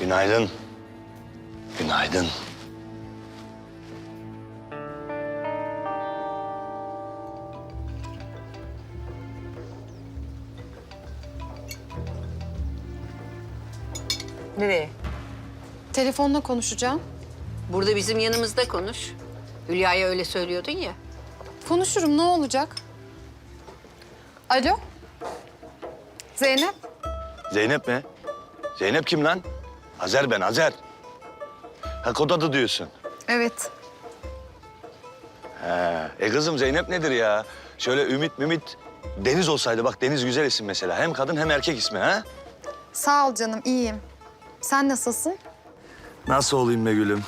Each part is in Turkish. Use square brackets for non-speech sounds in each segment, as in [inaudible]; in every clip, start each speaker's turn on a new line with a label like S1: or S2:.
S1: Günaydın. Günaydın.
S2: Nereye?
S3: Telefonla konuşacağım.
S2: Burada bizim yanımızda konuş. Hülya'ya öyle söylüyordun ya.
S3: Konuşurum ne olacak? Alo? Zeynep?
S1: Zeynep mi? Zeynep kim lan? Azer ben, Azer. Ha kod adı diyorsun.
S3: Evet.
S1: He. E kızım Zeynep nedir ya? Şöyle Ümit Mümit Deniz olsaydı bak Deniz güzel isim mesela. Hem kadın hem erkek ismi ha?
S3: Sağ ol canım iyiyim. Sen nasılsın?
S1: Nasıl olayım be gülüm?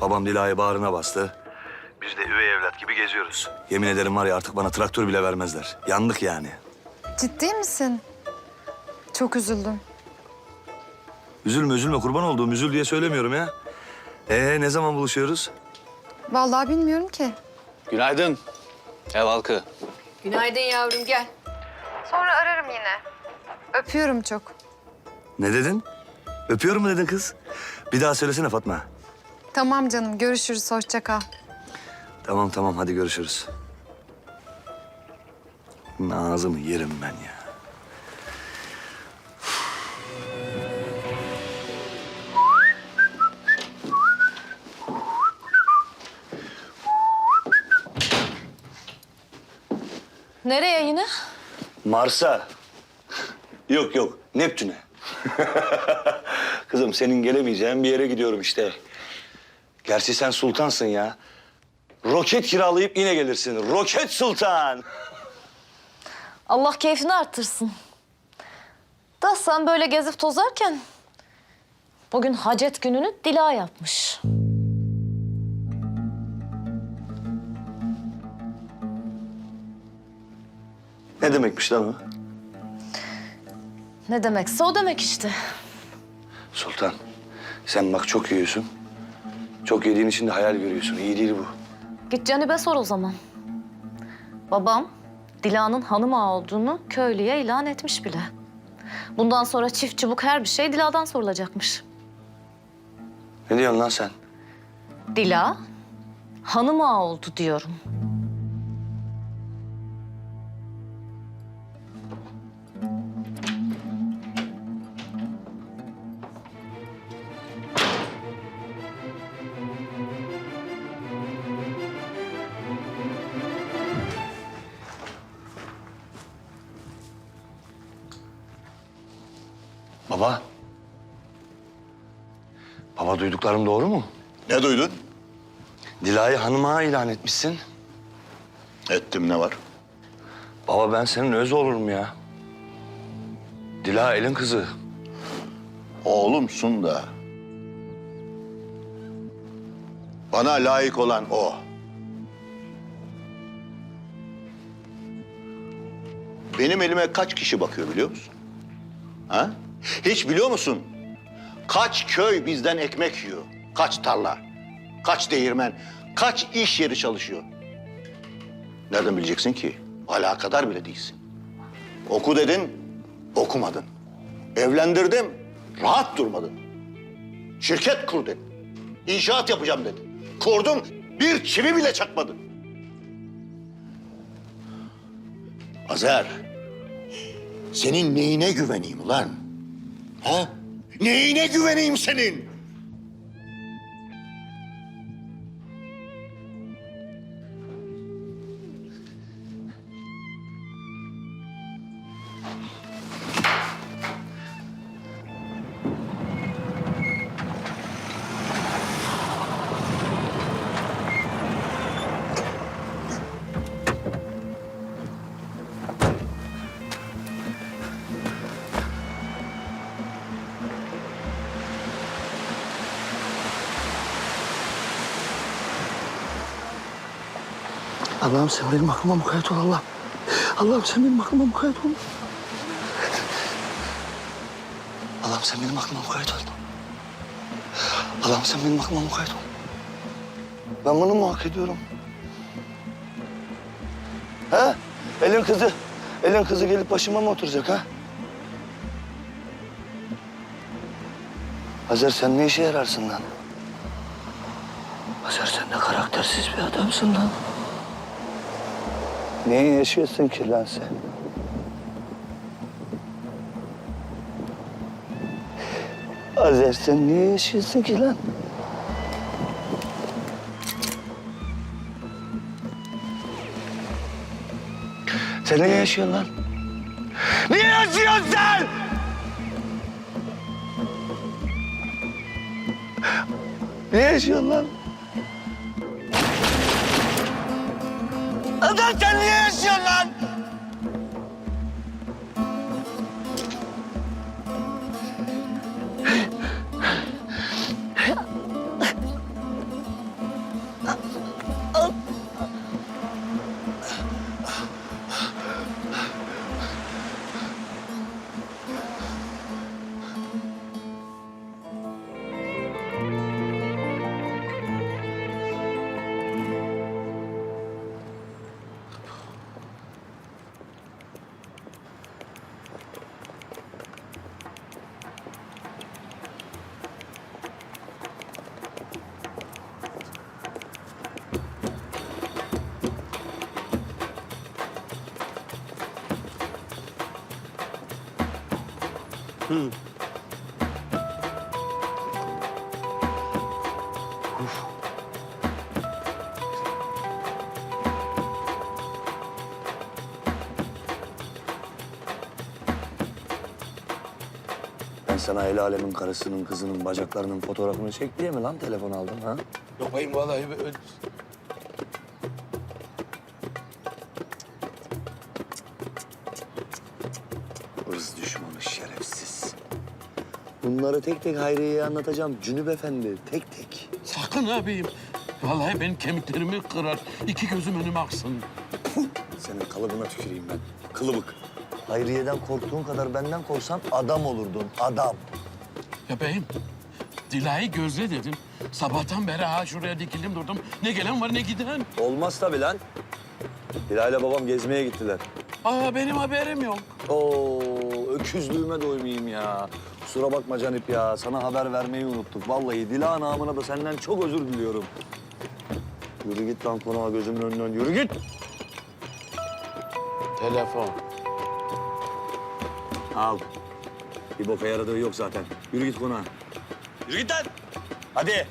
S1: Babam Dila'yı bağrına bastı. Biz de üvey evlat gibi geziyoruz. Yemin ederim var ya artık bana traktör bile vermezler. Yandık yani.
S3: Ciddi misin? Çok üzüldüm.
S1: Üzülme üzülme kurban olduğum üzül diye söylemiyorum ya. Ee ne zaman buluşuyoruz?
S3: Vallahi bilmiyorum ki.
S4: Günaydın. Ev halkı.
S2: Günaydın yavrum gel.
S3: Sonra ararım yine. Öpüyorum çok.
S1: Ne dedin? Öpüyorum mu dedin kız? Bir daha söylesene Fatma.
S3: Tamam canım görüşürüz hoşça kal.
S1: Tamam tamam hadi görüşürüz. Ağzımı yerim ben ya.
S5: Nereye yine?
S1: Mars'a. [laughs] Yok yok Neptün'e. [laughs] Kızım senin gelemeyeceğin bir yere gidiyorum işte. Gerçi sen sultansın ya. Roket kiralayıp yine gelirsin. Roket sultan. [laughs]
S5: Allah keyfini arttırsın. Da sen böyle gezip tozarken... ...bugün hacet gününü Dila yapmış.
S1: Ne demekmiş lan o?
S5: Ne demekse o demek işte.
S1: Sultan, sen bak çok yiyorsun. Çok yediğin için de hayal görüyorsun. İyi değil bu.
S5: Git Canib'e sor o zaman. Babam Dila'nın hanım ağa olduğunu köylüye ilan etmiş bile. Bundan sonra çift çubuk her bir şey Dila'dan sorulacakmış.
S1: Ne diyorsun lan sen?
S5: Dila hanım ağa oldu diyorum.
S1: Duyduklarım doğru mu?
S6: Ne duydun?
S1: Dila'yı hanıma ilan etmişsin.
S6: Ettim ne var?
S1: Baba ben senin öz olurum ya. Dila elin kızı.
S6: Oğlumsun da. Bana layık olan o. Benim elime kaç kişi bakıyor biliyor musun? Ha? Hiç biliyor musun? Kaç köy bizden ekmek yiyor? Kaç tarla? Kaç değirmen? Kaç iş yeri çalışıyor? Nereden bileceksin ki? Alakadar bile değilsin. Oku dedin, okumadın. Evlendirdim, rahat durmadın. Şirket kur dedin. İnşaat yapacağım dedin. Kurdum, bir çivi bile çakmadın. Azer, senin neyine güveneyim ulan? Ha? Neyine güveneyim senin?
S7: Allah'ım sen benim aklıma mukayyet ol Allah. Allah'ım sen benim aklıma mukayyet ol. Allah'ım sen benim aklıma mukayyet ol. Allah'ım sen benim aklıma mukayyet ol. Ben bunu mu hak ediyorum? Ha? Elin kızı. Elin kızı gelip başıma mı oturacak ha? Azer sen ne işe yararsın lan? Azer sen ne karaktersiz bir adamsın lan. Niye yaşıyorsun ki lan sen? Azer sen niye yaşıyorsun ki lan? Sen niye yaşıyorsun lan? Niye yaşıyorsun sen? Niye yaşıyorsun lan? Adam sen niye yaşıyorsun lan? Ben sana el alemin karısının, kızının, bacaklarının fotoğrafını çek diye mi lan telefon aldım ha?
S8: Yok bayım vallahi
S7: Hırs düşmanı şerefsiz. Bunları tek tek Hayriye'ye anlatacağım Cünüp Efendi, tek tek.
S8: sakın abiyim. Vallahi benim kemiklerimi kırar. İki gözüm önüme aksın.
S7: Senin kalıbına tüküreyim ben. Kılıbık. Hayriye'den korktuğun kadar benden korksan adam olurdun, adam.
S8: Ya beyim, Dila'yı gözle dedim. Sabahtan beri ha şuraya dikildim durdum. Ne gelen var ne giden.
S1: Olmaz tabii lan. Dilay'la babam gezmeye gittiler.
S8: Aa benim haberim yok.
S1: Oo, öküzlüğüme doymayayım ya. Kusura bakma Canip ya. Sana haber vermeyi unuttuk. Vallahi Dila namına da senden çok özür diliyorum. Yürü git lan konağa gözümün önünden. Yürü git.
S8: Telefon.
S1: Al. Bir boka yaradığı yok zaten. Yürü git konağa. Yürü git lan. Hadi.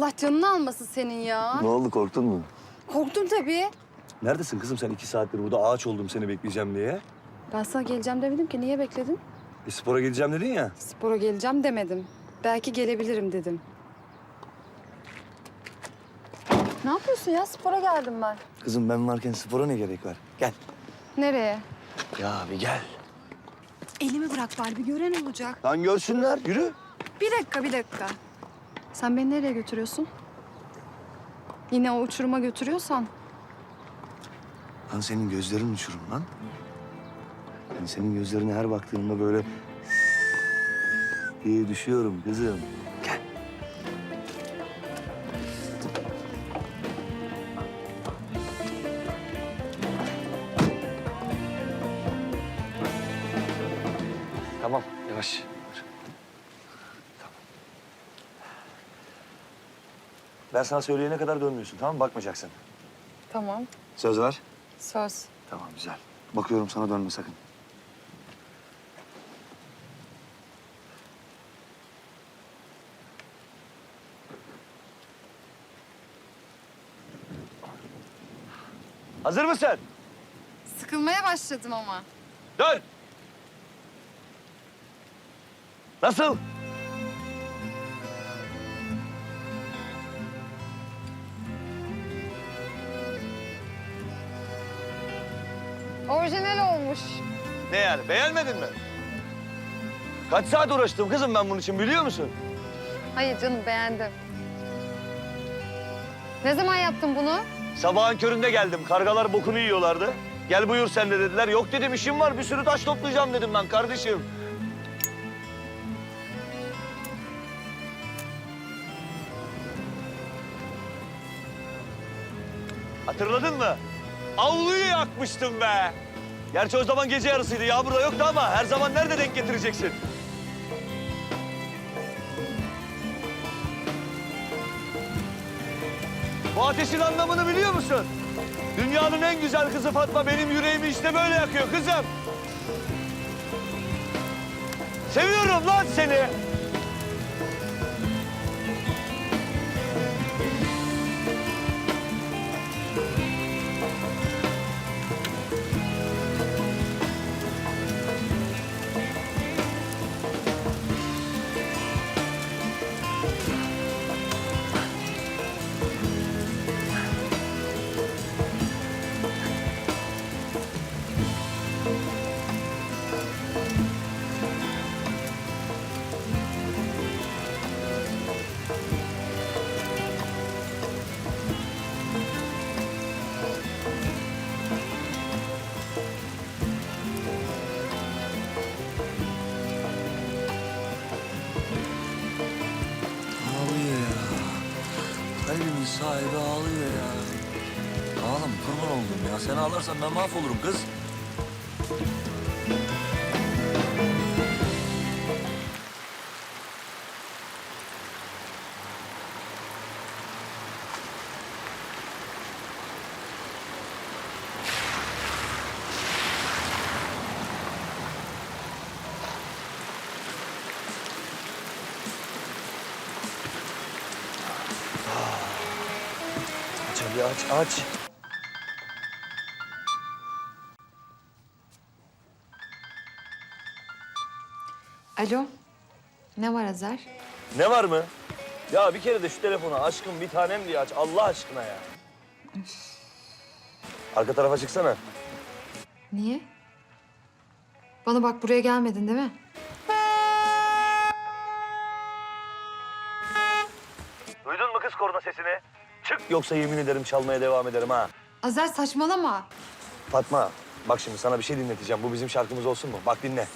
S3: Allah canını almasın senin ya.
S1: Ne oldu korktun mu?
S3: Korktum tabii.
S1: Neredesin kızım sen iki saattir burada ağaç oldum seni bekleyeceğim diye.
S3: Ben sana geleceğim demedim ki. Niye bekledin?
S1: E, spora gideceğim dedin ya.
S3: Spora geleceğim demedim. Belki gelebilirim dedim. Ne yapıyorsun ya? Spora geldim ben.
S1: Kızım ben varken spora ne gerek var? Gel.
S3: Nereye?
S1: Ya bir gel.
S3: Elimi bırak bari bir gören olacak.
S1: Lan görsünler yürü.
S3: Bir dakika, bir dakika. Sen beni nereye götürüyorsun? Yine o uçuruma götürüyorsan.
S1: Lan senin gözlerin uçurum lan. Ben senin gözlerine her baktığımda böyle diye düşüyorum kızım. Gel. Tamam, yavaş. Dur. Tamam. Ben sana söyleyene kadar dönmüyorsun, tamam mı? Bakmayacaksın.
S3: Tamam.
S1: Söz ver.
S3: Söz.
S1: Tamam, güzel. Bakıyorum sana dönme sakın. Hazır mısın?
S3: Sıkılmaya başladım ama.
S1: Dön. Nasıl?
S3: Orijinal olmuş.
S1: Ne yani beğenmedin mi? Kaç saat uğraştım kızım ben bunun için biliyor musun?
S3: Hayır canım beğendim. Ne zaman yaptın bunu?
S1: Sabahın köründe geldim. Kargalar bokunu yiyorlardı. Gel buyur sen de dediler. Yok dedim işim var. Bir sürü taş toplayacağım dedim ben kardeşim. Hatırladın mı? Avluyu yakmıştım be. Gerçi o zaman gece yarısıydı. Yağmur da yoktu ama her zaman nerede denk getireceksin? Bu ateşin anlamını biliyor musun? Dünyanın en güzel kızı Fatma benim yüreğimi işte böyle yakıyor kızım. Seviyorum lan seni.
S7: Sahibi ağlıyor ya. Ağlam kurban oldum ya. Sen ağlarsan ben mahvolurum kız.
S1: Aç aç.
S3: Alo. Ne var Azer?
S1: Ne var mı? Ya bir kere de şu telefonu aşkım bir tanem diye aç Allah aşkına ya. Arka tarafa çıksana.
S3: Niye? Bana bak buraya gelmedin değil mi?
S1: Yoksa yemin ederim çalmaya devam ederim ha.
S3: Azer saçmalama.
S1: Fatma bak şimdi sana bir şey dinleteceğim. Bu bizim şarkımız olsun mu? Bak dinle.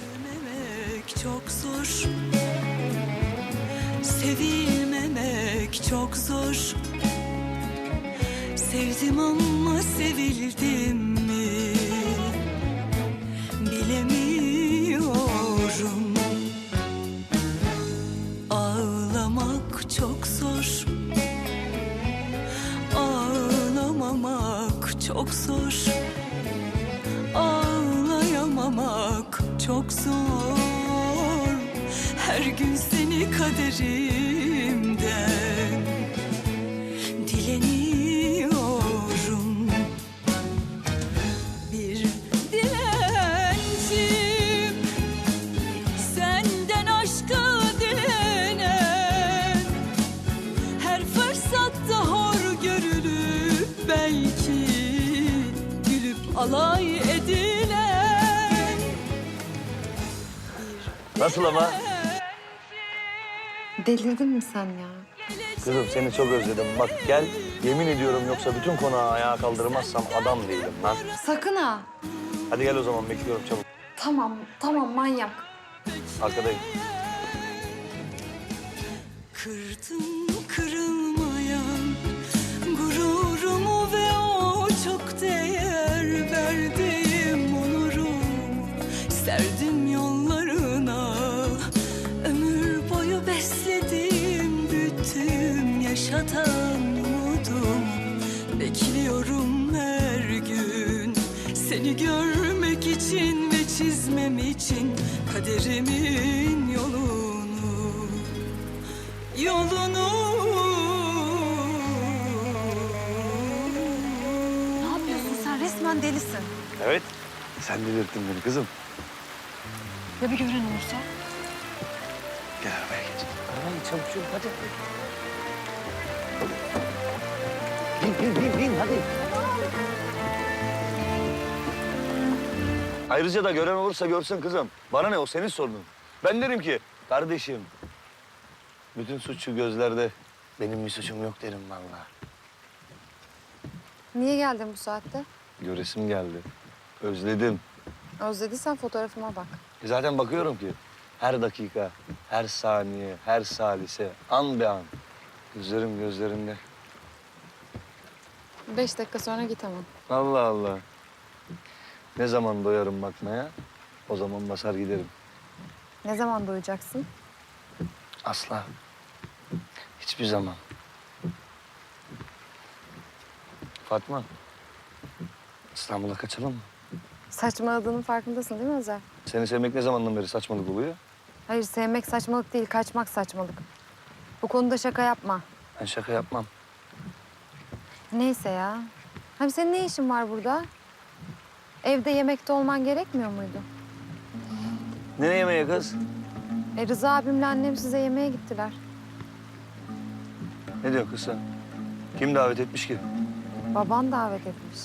S9: Sevmemek çok zor Sevilmemek çok zor Sevdim ama sevildim mi Bilemiyorum Ağlamak çok zor çok zor. Ağlayamamak çok zor. Her gün seni kaderimden
S1: Nasıl ama?
S3: Delirdin mi sen ya?
S1: Kızım seni çok özledim. Bak gel yemin ediyorum yoksa bütün konağı ayağa kaldırmazsam adam değilim lan.
S3: Sakın ha.
S1: Hadi gel o zaman bekliyorum çabuk.
S3: Tamam, tamam manyak.
S1: Arkadayım.
S9: Yaşatan umudum bekliyorum her gün seni görmek için ve çizmem için kaderimin yolunu yolunu.
S3: Ne yapıyorsun sen? Resmen delisin.
S1: Evet. Sen delirttin beni kızım.
S3: Ya bir gören olursa?
S1: Gel arabaya geç. Arabaya geç çabuk çabuk hadi. Bin bin bin hadi. Ayrıca da gören olursa görsün kızım. Bana ne o senin sorunun. Ben derim ki kardeşim bütün suç şu gözlerde. Benim bir suçum yok derim vallahi.
S3: Niye geldin bu saatte?
S1: Göresim geldi. Özledim.
S3: Özlediysen fotoğrafıma bak.
S1: E Zaten bakıyorum ki her dakika, her saniye, her salise, an be an. Gözlerim gözlerinde.
S3: Beş dakika sonra git hemen.
S1: Allah Allah. Ne zaman doyarım bakmaya, o zaman basar giderim.
S3: Ne zaman doyacaksın?
S1: Asla. Hiçbir zaman. Fatma, İstanbul'a kaçalım mı?
S3: Saçmaladığının farkındasın değil mi Özer?
S1: Seni sevmek ne zamandan beri saçmalık oluyor?
S3: Hayır sevmek saçmalık değil, kaçmak saçmalık. Bu konuda şaka yapma.
S1: Ben şaka yapmam.
S3: Neyse ya. Hem senin ne işin var burada? Evde yemekte olman gerekmiyor muydu?
S1: Nereye yemeğe kız?
S3: E Rıza abimle annem size yemeğe gittiler.
S1: Ne diyorsun kız sen? Kim davet etmiş ki?
S3: Baban davet etmiş.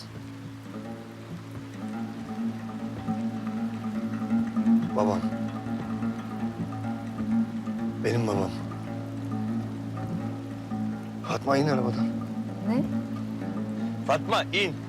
S1: Babam. Benim babam. Fatma in arabadan.
S3: Ne?
S1: Fatma in.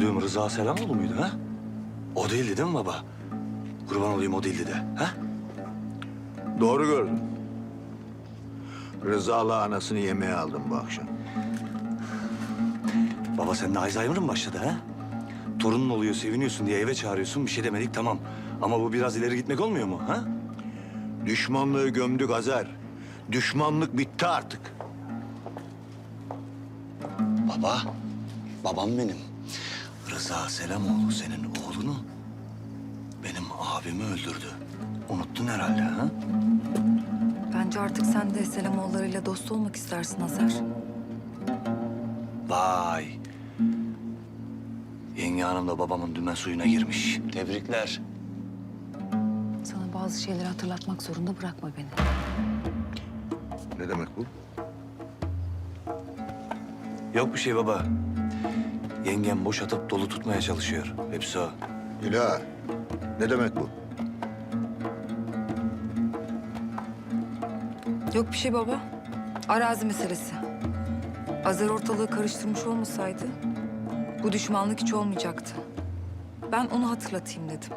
S1: Gördüğüm Rıza Selamoğlu muydu ha? O değildi değil mi baba? Kurban olayım o değildi de. Ha?
S6: Doğru gördün. Rıza'la anasını yemeğe aldım bu akşam.
S1: Baba sende Alzheimer mı başladı ha? Torunun oluyor, seviniyorsun diye eve çağırıyorsun. Bir şey demedik tamam. Ama bu biraz ileri gitmek olmuyor mu ha?
S6: Düşmanlığı gömdük Azer. Düşmanlık bitti artık.
S1: Baba, babam benim. Rıza Selamoğlu senin oğlunu benim abimi öldürdü. Unuttun herhalde ha?
S10: Bence artık sen de Selamoğulları'yla dost olmak istersin Azer.
S1: Vay. Yenge hanım da babamın dümen suyuna girmiş. Tebrikler.
S10: Sana bazı şeyleri hatırlatmak zorunda bırakma beni.
S6: Ne demek bu?
S1: Yok bir şey baba. Yengem boş atıp dolu tutmaya çalışıyor. Hepsi o.
S6: İla, ne demek bu?
S10: Yok bir şey baba. Arazi meselesi. Azer ortalığı karıştırmış olmasaydı bu düşmanlık hiç olmayacaktı. Ben onu hatırlatayım dedim.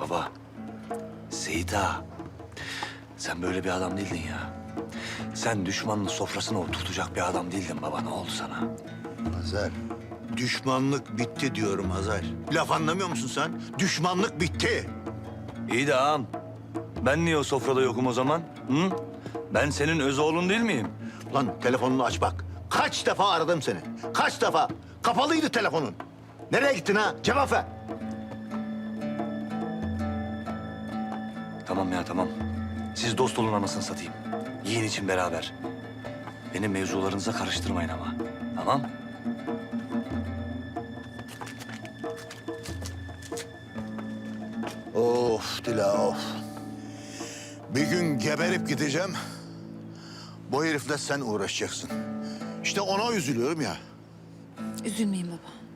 S1: Baba, Seyit ağa, Sen böyle bir adam değildin ya. Sen düşmanın sofrasına oturtacak bir adam değildin baba. Ne oldu sana?
S6: Azer, düşmanlık bitti diyorum Azer. Laf anlamıyor musun sen? Düşmanlık bitti.
S1: İyi de ağam. Ben niye o sofrada yokum o zaman? Hı? Ben senin öz oğlun değil miyim?
S6: Lan telefonunu aç bak. Kaç defa aradım seni. Kaç defa. Kapalıydı telefonun. Nereye gittin ha? Cevap ver.
S1: Tamam ya tamam. Siz dost olun anasını satayım. Yiyin için beraber. Beni mevzularınıza karıştırmayın ama. Tamam?
S6: Dila of. Bir gün geberip gideceğim. Bu herifle sen uğraşacaksın. İşte ona üzülüyorum ya.
S10: Üzülmeyin baba.